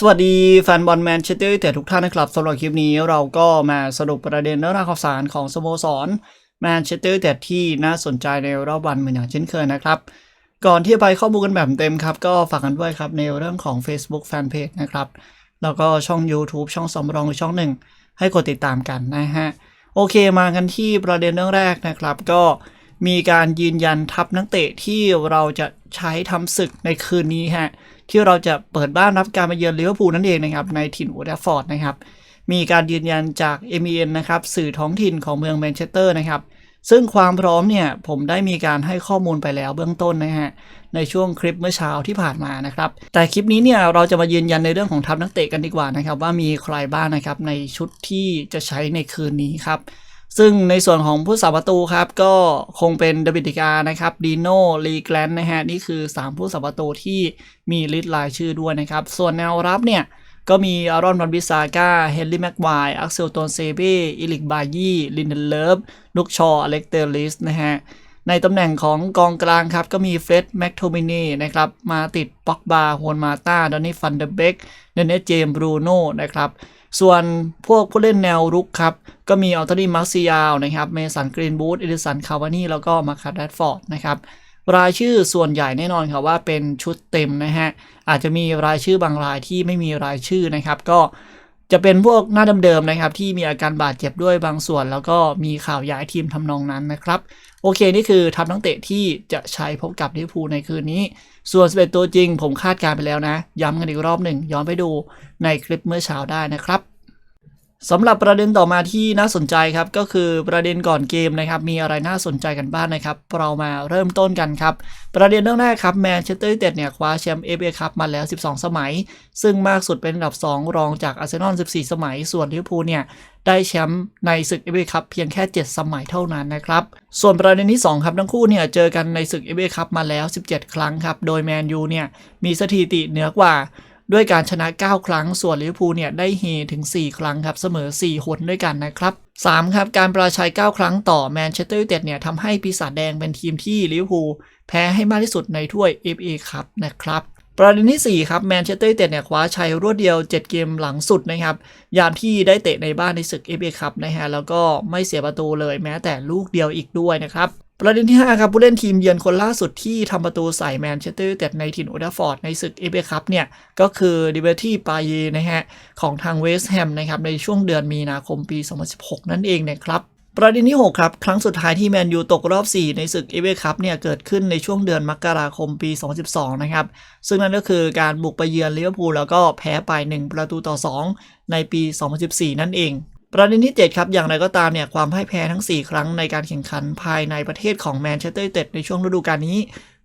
สวัสดีแฟนบอลแมนเชสเตอร์ยูไนเต็ดทุกท่านนะครับสำหรับคลิปนี้เราก็มาสรุปประเด็นเรื่องราวข่าวสารของสโมสรแมนเชสเตอร์ยูไนเต็ดที่น่าสนใจในรอบวันเหมือนอย่างเช่นเคยนะครับ ก่อนที่จะไปข้อมูลกันแบบเต็มครับ ก็ฝากกันด้วยครับในเรื่องของ Facebook Fanpage นะครับ แล้วก็ช่อง YouTube ช่องสำรองอีกช่องหนึ่งให้กดติดตามกันนะฮะ โอเคมากันที่ประเด็นเรื่องแรกนะครับ ก็มีการยืนยันทัพนักเตะที่เราจะใช้ทำศึกในคืนนี้ฮะ ที่เราจะเปิดบ้านรับการมาเยือนลิเวอร์พูลนั่นเองนะครับในถิ่นโอลด์แทราฟฟอร์ดนะครับมีการยืนยันจาก m อ n นะครับสื่อท้องถิ่นของเมืองแมนเชสเตอร์นะครับซึ่งความพร้อมเนี่ยผมได้มีการให้ข้อมูลไปแล้วเบื้องต้นนะฮะในช่วงคลิปเมื่อเช้าที่ผ่านมานะครับแต่คลิปนี้เนี่ยเราจะมายืนยันในเรื่องของทัพนักเตะกันดีกว่านะครับว่ามีใครบ้างนะครับในชุดที่จะใช้ในคืนนี้ครับ ซึ่งในส่วนของผู้สาประตูครับ ก็คงเป็นเดวิดดิกานะครับดีโน่ลีแกลนนะฮะ นี่คือ 3 ผู้สาประตูที่มีลิสต์รายชื่อด้วยนะครับ ส่วนแนวรับเนี่ย ก็มีอารอนวันบิซาก้าเฮนรี่แม็กควายอักเซลโตนเซเบ้อิลิกบายี่ลินเดนเลิฟลุกชออเล็กเตอร์ลิสนะฮะในตำแหน่งของกองกลางครับ ก็มีเฟรดแม็กโทมินีนะครับ มาติดป็อกบาฮวนมาตาดอนนี่ฟันเดเบกเนเนเจมบรูโน่นะครับ ส่วนพวกผู้เล่นแนวรุกครับ ก็มีอัลตอนีมาร์ซิยาลนะครับเมสันกรีนบูธเอดิสันคาวานี่แล้วก็มาคัตแรดฟอร์ดนะครับรายชื่อส่วนใหญ่แน่นอนครับว่าเป็นชุดเต็มนะฮะอาจจะมีรายชื่อบางรายที่ไม่มีรายชื่อนะครับ ก็ จะเป็นพวกหน้าเดิมๆนะครับ ที่มีอาการบาดเจ็บด้วยบางส่วน แล้วก็มีข่าวย้ายทีมทำนองนั้นนะครับ โอเค นี่คือทัพนักเตะที่จะใช้พบกับลิเวอร์พูลในคืนนี้ ส่วน11ตัวจริงผมคาดการณ์ไปแล้วนะ ย้ำกันอีกรอบหนึ่งย้อนไปดูในคลิปเมื่อเช้าได้นะครับ สำหรับประเด็นต่อมาที่น่าสนใจครับ ก็คือประเด็นก่อนเกมนะครับ มีอะไรน่าสนใจกันบ้างนะครับ เรามาเริ่มต้นกันครับ ประเด็นเรื่องแรกครับแมนเชสเตอร์ยูไนเต็ดเนี่ยคว้าแชมป์เอฟเอคัพมาแล้ว 12 สมัย ซึ่งมากสุดเป็นอันดับ 2 รองจากอาร์เซนอล 14 สมัย ส่วนลิเวอร์พูลเนี่ยได้แชมป์ในศึกเอฟเอคัพเพียงแค่ 7 สมัยเท่านั้นนะครับ ส่วนประเด็นที่ 2 ครับทั้งคู่เนี่ยเจอกันในศึกเอฟเอคัพมาแล้ว 17 ครั้งครับ โดยแมนยูเนี่ยมีสถิติเหนือกว่า ด้วยการชนะ 9 ครั้ง ส่วนลิเวอร์พูลเนี่ยได้เฮถึง 4 ครั้งครับ เสมอ 4 หนด้วยกันนะครับ 3 ครับ การประชัย 9 ครั้งต่อแมนเชสเตอร์ยูไนเต็ดเนี่ยทำให้ปีศาจแดงเป็นทีมที่ลิเวอร์พูลแพ้ให้มากที่สุดในถ้วย FA ครับนะครับประเด็นที่ 4 ครับแมนเชสเตอร์ยูไนเต็ดเนี่ยคว้าชัยรวดเดียว 7 เกมหลังสุดนะครับยามที่ได้เตะในบ้านในศึก FA ครับนะฮะแล้วก็ไม่เสียประตูเลยแม้แต่ลูกเดียวอีกด้วยนะครับ ประเด็นที่ 5 ครับ ผู้เล่นทีมเยือนคนล่าสุดที่ทำประตูใส่แมนเชสเตอร์ยูไนเต็ดในถิ่นโอดาฟอร์ดในศึกเอเอคัพเนี่ย ก็คือดิเบอร์ตี้ปาเยนะฮะ ของทางเวสต์แฮมนะครับ ในช่วงเดือนมีนาคมปี 2016 นั่นเองนะครับประเด็นที่ 6 ครับ ครั้งสุดท้ายที่แมนยูตกรอบ 4 ในศึกเอเอคัพเนี่ย เกิดขึ้นในช่วงเดือนมกราคมปี 2012 นะครับ ซึ่งนั่นก็คือการบุกไปเยือนลิเวอร์พูลแล้วก็แพ้ไป 1 ประตูต่อ 2 ในปี 2014 นั่นเอง ประเด็นที่ 7 ครับ อย่างไรก็ตามเนี่ยความพ่ายแพ้ทั้ง 4 ครั้งในการแข่งขันภายในประเทศของแมนเชสเตอร์ยูไนเต็ดในช่วงฤดูกาลนี้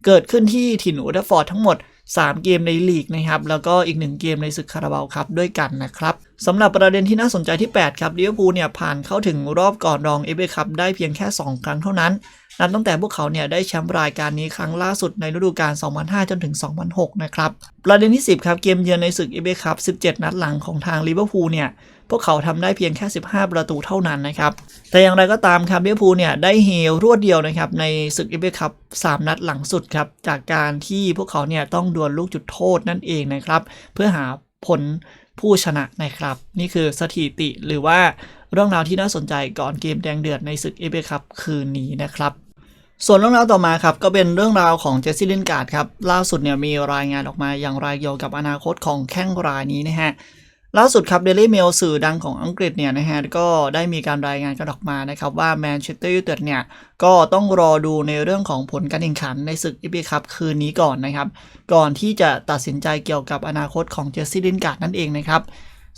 เกิดขึ้นที่ถิ่นโอลด์แทราฟอร์ดทั้งหมด 3 เกมในลีกนะครับแล้วก็อีก 1 เกมในศึกคาราบาวครับด้วยกันนะครับสำหรับประเด็นที่น่าสนใจที่ 8 ครับลิเวอร์พูลเนี่ยผ่านเข้าถึงรอบก่อนรองเอฟเอคัพได้เพียงแค่ 2 ครั้งเท่านั้นนับตั้งแต่พวกเขาเนี่ยได้แชมป์รายการนี้ครั้งล่าสุดในฤดูกาล 2005 จนถึง 2006 นะครับ ประเด็นที่ 10 ครับ เกมเยือนในศึกเอฟเอคัพ 17 นัดหลังของทางลิเวอร์พูลเนี่ย พวกเขาทำได้เพียงแค่ 15 ประตูเท่านั้นนะครับ แต่อย่างไรก็ตามครับเวอร์พูเนี่ยได้เฮลรวดเดียวนะครับในศึกเอฟเอคัพ3นัดหลังสุดครับจากการที่พวกเขาเนี่ยต้องดวลลูกจุดโทษนั่นเองนะครับ เพื่อหาผลผู้ชนะนะครับ นี่คือสถิติหรือว่าเรื่องราวที่น่าสนใจก่อนเกมแดงเดือดในศึกเอฟเอคัพคืนนี้นะครับส่วนเรื่องราวต่อมาครับก็เป็นเรื่องราวของเจสซี่ลินการ์ดครับล่าสุดเนี่ยมีรายงานออกมาอย่างไรเกี่ยวกับอนาคตของแข้งรายนี้นะฮะ ล่าสุดครับเดลี่เมลสื่อดังของอังกฤษเนี่ยนะฮะก็ได้มีการรายงานกันออกมานะครับว่าแมนเชสเตอร์ยูไนเต็ดเนี่ยก็ต้องรอดูในเรื่องของผลการแข่งขันในศึกอีพีคัพคืนนี้ก่อนนะครับ ก่อนที่จะตัดสินใจเกี่ยวกับอนาคตของเจสซี่ลินการ์ดนั่นเองนะครับ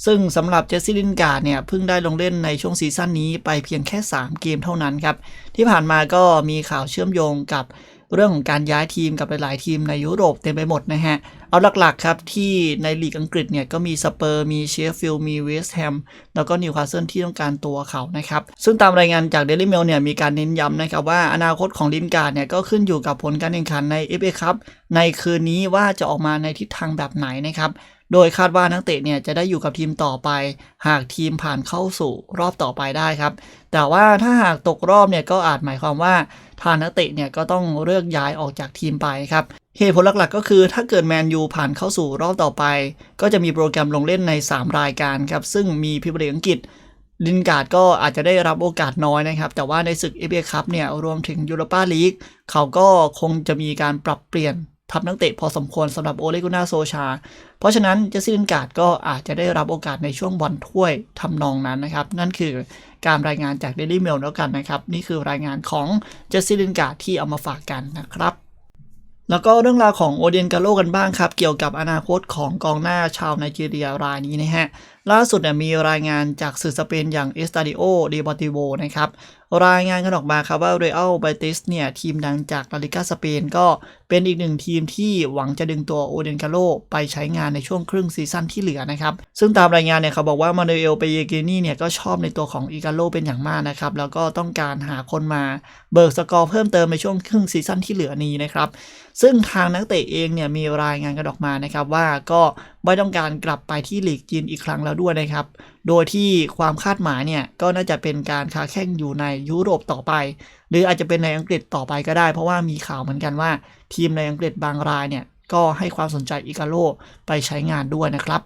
ซึ่งสำหรับเจสซี่ลินการ์ดเนี่ยเพิ่งได้ลงเล่นในช่วงซีซั่นนี้ไปเพียงแค่ 3 เกมเท่านั้นครับที่ผ่านมาก็มีข่าวเชื่อมโยงกับ เรื่องของการย้ายทีมกับหลาย ๆ ทีมในยุโรปเต็มไปหมดนะฮะ เอาหลัก ๆ ครับ ที่ในลีกอังกฤษเนี่ย ก็มีสเปอร์ มีเชฟฟิลด์มีเวสต์แฮมแล้วก็นิวคาสเซิลที่ต้องการตัวเขานะครับ ซึ่งตามรายงานจากเดลิเมลเนี่ย มีการเน้นย้ำนะครับว่าอนาคตของลินการ์ดเนี่ย ก็ขึ้นอยู่กับผลการแข่งขันใน FA ครับในคืนนี้ว่าจะออกมาในทิศทางแบบไหนนะครับโดยคาดว่านักเตะเนี่ยจะได้อยู่กับทีมต่อไป หากทีมผ่านเข้าสู่รอบต่อไปได้ครับ แต่ว่าถ้าหากตกรอบเนี่ยก็อาจหมายความว่า พานักเตะเนี่ยก็ต้องเลือกย้ายออกจากทีมไปครับเหตุผลหลักๆ ก็คือถ้าเกิดแมนยูผ่านเข้าสู่รอบต่อไป ก็จะมีโปรแกรมลงเล่นใน 3 รายการครับซึ่งมีพิมพ์ลีกอังกฤษลินการ์ดก็อาจจะได้รับโอกาสน้อยนะครับ แต่ว่าในศึกเอเบียคัพเนี่ยรวมถึงยูโรปาลีกเขาก็คงจะมีการปรับเปลี่ยน ทัพนักเตะพอสมควรสำหรับโอเลกุน่าโซชา เพราะฉะนั้นเจสซี่ลินการ์ดก็อาจจะได้รับโอกาสในช่วงบอลถ้วยทำนองนั้นนะครับ นั่นคือการรายงานจาก Daily Mail แล้วกันนะครับ นี่คือรายงานของเจสซี่ลินการ์ดที่เอามาฝากกันนะครับแล้วก็เรื่องราวของโอเดียนกาโลกันบ้างครับ เกี่ยวกับอนาคตของกองหน้าชาวไนจีเรียรายนี้นะฮะล่าสุดเนี่ยมีรายงานจากสื่อสเปนอย่าง Estadio Deportivo นะครับ รายงานกันออกมาครับว่าเรอัลไบติสเนี่ยทีมดังจากลาลิกาสเปนก็เป็นอีกหนึ่งทีมที่หวังจะดึงตัวโอเดนกาโลไปใช้งานในช่วงครึ่งซีซั่นที่เหลือนะครับ ซึ่งตามรายงานเนี่ยเขาบอกว่ามาเนเอลเปเยเกนี่เนี่ยก็ชอบในตัวของอีกาโลเป็นอย่างมากนะครับ แล้วก็ต้องการหาคนมาเบิกสกอร์เพิ่มเติมในช่วงครึ่งซีซั่นที่เหลือนี้นะครับ ซึ่งทางนักเตะเองเนี่ยมีรายงานกันออกมานะครับว่าก็ ไม่ต้องการกลับไปที่ลีกจีนอีกครั้งแล้วด้วยนะครับ โดยที่ความคาดหมายเนี่ยก็น่าจะเป็นการค้าแข่งอยู่ในยุโรปต่อไป หรืออาจจะเป็นในอังกฤษต่อไปก็ได้ เพราะว่ามีข่าวเหมือนกันว่า ทีมในอังกฤษบางรายเนี่ยก็ให้ความสนใจอิกาโลไปใช้งานด้วยนะครับ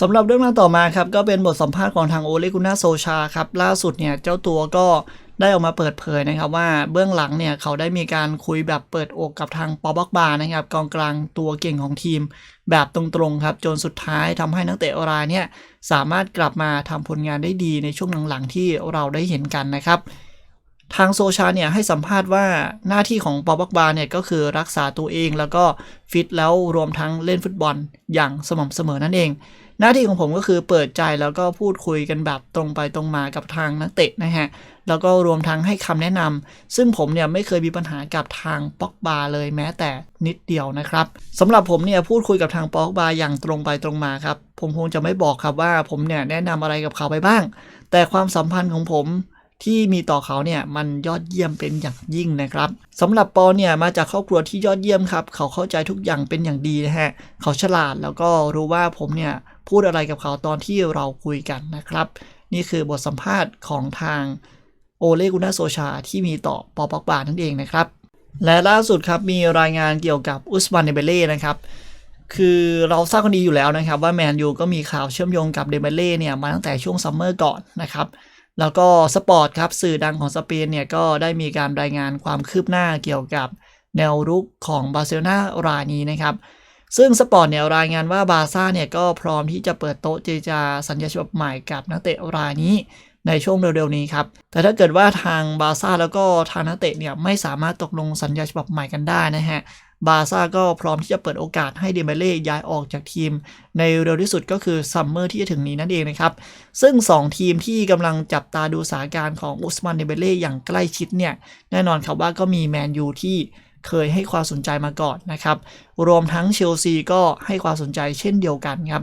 สำหรับเรื่องราวต่อมาครับก็เป็นบทสัมภาษณ์ของทางโอเลกุน่าโซชาครับล่าสุดเนี่ยเจ้าตัวก็ได้ออกมาเปิดเผยนะครับว่าเบื้องหลังเนี่ยเขาได้มีการคุยแบบเปิดอกกับทางปอบ็อกบานะครับกองกลางตัวเก่งของทีม แบบตรงๆครับจนสุดท้ายทำให้นักเตะรายเนี่ยสามารถกลับมาทำผลงานได้ดีในช่วงหลังๆที่เราได้เห็นกันนะครับ ทางโซชาเนี่ยให้สัมภาษณ์ว่าหน้าที่ของปอบ็อกบาเนี่ยก็คือรักษาตัวเองแล้วก็ฟิตแล้วรวมทั้งเล่นฟุตบอลอย่างสม่ำเสมอนั่นเอง หน้าที่ของผมก็คือเปิดใจแล้วก็พูดคุยกันแบบตรงไปตรงมากับทางนักเตะนะฮะ แล้วก็รวมทั้งให้คำแนะนำซึ่งผมเนี่ยไม่เคยมีปัญหากับทางป็อกบาเลยแม้แต่นิดเดียวนะครับสำหรับผมเนี่ยพูดคุยกับทางป็อกบาอย่างตรงไปตรงมาครับ ผมคงจะไม่บอกครับว่าผมเนี่ยแนะนำอะไรกับเขาไปบ้าง แต่ความสัมพันธ์ของผมที่มีต่อเขาเนี่ยมันยอดเยี่ยมเป็นอย่างยิ่งนะครับสำหรับปอเนี่ยมาจากครอบครัวที่ยอดเยี่ยมครับ เขาเข้าใจทุกอย่างเป็นอย่างดีนะฮะ เขาฉลาดแล้วก็รู้ว่าผมเนี่ย พูดอะไรกับเขาตอนที่เราคุยกันนะครับ นี่คือบทสัมภาษณ์ของทางโอเลกุนาโซชาที่มีต่อปอปอกบานั่นเองนะครับ และล่าสุดครับมีรายงานเกี่ยวกับอุสมานเดเบเล่นะครับคือเราทราบกันดีอยู่แล้วนะครับ ว่าแมนยูก็มีข่าวเชื่อมโยงกับเดเบเล่เนี่ยมาตั้งแต่ช่วงซัมเมอร์ก่อนนะครับแล้วก็สปอร์ตครับสื่อดังของสเปนเนี่ยก็ได้มีการรายงานความคืบหน้าเกี่ยวกับแนวรุกของบาร์เซโลนารายนี้นะครับ ซึ่งสปอร์ตเนี่ยรายงานว่าบาร์ซ่าเนี่ยก็พร้อมที่จะเปิดโต๊ะเจรจาสัญญาฉบับใหม่กับนักเตะรายนี้ในช่วงเร็วๆนี้ครับ แต่ถ้าเกิดว่าทางบาร์ซ่าแล้วก็ทางนักเตะเนี่ยไม่สามารถตกลงสัญญาฉบับใหม่กันได้นะฮะ บาร์ซ่าก็พร้อมที่จะเปิดโอกาสให้เดเบเล่ย้ายออกจากทีม ในเร็วที่สุดก็คือซัมเมอร์ที่จะถึงนี้นั่นเองนะครับ ซึ่ง 2 ทีมที่กำลังจับตาดูสถานการณ์ของอุสมานเดเบเล่อย่างใกล้ชิดเนี่ย แน่นอนครับว่าก็มีแมนยูที่ เคยให้ความสนใจมาก่อนนะครับ รวมทั้งเชลซีก็ให้ความสนใจเช่นเดียวกันครับ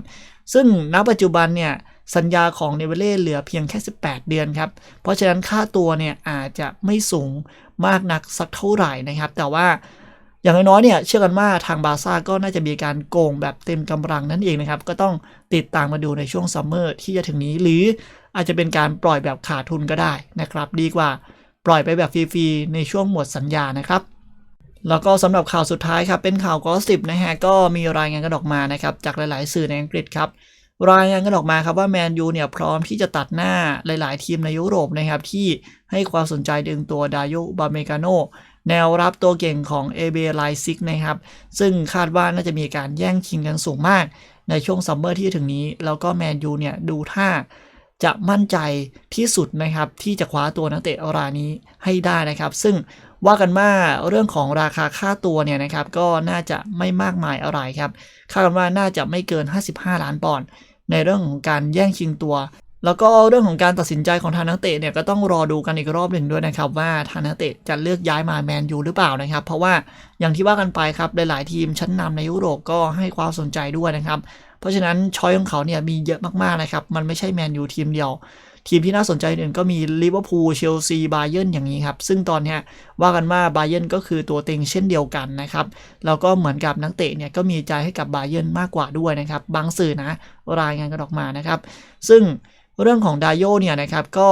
ซึ่งณปัจจุบันเนี่ยสัญญาของเนเวเล่เหลือเพียงแค่ 18 เดือนครับ เพราะฉะนั้นค่าตัวเนี่ยอาจจะไม่สูงมากนักสักเท่าไหร่นะครับ แต่ว่าอย่างน้อยๆเนี่ยเชื่อกันว่าทางบาซ่าก็น่าจะมีการโกงแบบเต็มกำลังนั่นเองนะครับ ก็ต้องติดตามมาดูในช่วงซัมเมอร์ที่จะถึงนี้ หรืออาจจะเป็นการปล่อยแบบขาดทุนก็ได้นะครับ ดีกว่าปล่อยไปแบบฟรีๆในช่วงหมดสัญญานะครับ แล้วก็สำหรับข่าวสุดท้ายครับ เป็นข่าวกอสิบนะฮะ ก็มีรายงานกันออกมานะครับ จากหลาย ๆ สื่อในอังกฤษครับ รายงานกันออกมาครับว่าแมนยูเนี่ยพร้อมที่จะตัดหน้าหลาย ๆ ทีมในยุโรปนะครับที่ให้ความสนใจดึงตัวดาโยบาเมกาโนแนวรับตัวเก่งของเอเบไลซิกนะครับ ซึ่งคาดว่าน่าจะมีการแย่งชิงกันสูงมาก ในช่วงซัมเมอร์ที่ถึงนี้ แล้วก็แมนยูเนี่ยดูท่าจะมั่นใจที่สุดนะครับที่จะคว้าตัวนักเตะรายนี้ให้ได้นะครับ ซึ่ง ว่ากันว่าเรื่องของราคาค่าตัวเนี่ยนะครับก็น่าจะไม่มากมายอะไรครับคาดกันว่าน่าจะไม่เกิน 55 ล้านปอนด์ในเรื่องของการแย่งชิงตัว แล้วก็เรื่องของการตัดสินใจของทางนักเตะเนี่ยก็ต้องรอดูกันอีกรอบหนึ่งด้วยนะครับว่าทางนักเตะจะเลือกย้ายมาแมนยูหรือเปล่านะครับ เพราะว่าอย่างที่ว่ากันไปครับหลาย ๆ ทีมชั้นนำในยุโรปก็ให้ความสนใจด้วยนะครับ เพราะฉะนั้นช้อยของเขาเนี่ยมีเยอะมากๆนะครับมันไม่ใช่แมนยูทีมเดียว ทีมที่น่าสนใจอื่นก็มีลิเวอร์พูลเชลซีบาเยิร์นอย่างนี้ครับ ซึ่งตอนนี้ว่ากันว่าบาเยิร์นก็คือตัวเต็งเช่นเดียวกันนะครับ แล้วก็เหมือนกับนักเตะเนี่ยก็มีใจให้กับบาเยิร์นมากกว่าด้วยนะครับ บางสื่อนะรายงานกันออกมานะครับ ซึ่งเรื่องของดาโยเนี่ยนะครับก็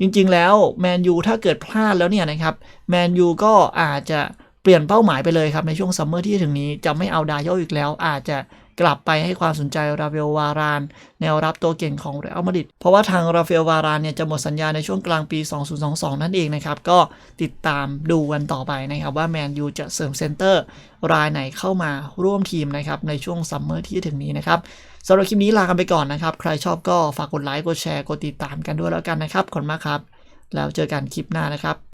จริงๆแล้วแมนยูถ้าเกิดพลาดแล้วเนี่ยนะครับแมนยูก็อาจจะเปลี่ยนเป้าหมายไปเลยครับในช่วงซัมเมอร์ที่จะถึงนี้จะไม่เอาดาโยอีกแล้ว อาจจะ กลับไปให้ความสนใจราเวลวาราน แนวรับตัวเก่งของเรอัลมาดริดเพราะว่าทางราเฟลวารานเนี่ยจะหมดสัญญาในช่วงกลางปี 2022 นั่นเองนะครับ ก็ติดตามดูกันต่อไปนะครับว่าแมนยูจะเสริมเซนเตอร์รายไหนเข้ามาร่วมทีมนะครับในช่วงซัมเมอร์ที่ถึงนี้นะครับสำหรับคลิปนี้ลากันไปก่อนนะครับ ใครชอบก็ฝากกดไลค์กดแชร์กดติดตามกันด้วยแล้วกันนะครับขอบคุณมากครับ แล้วเจอกันคลิปหน้านะครับ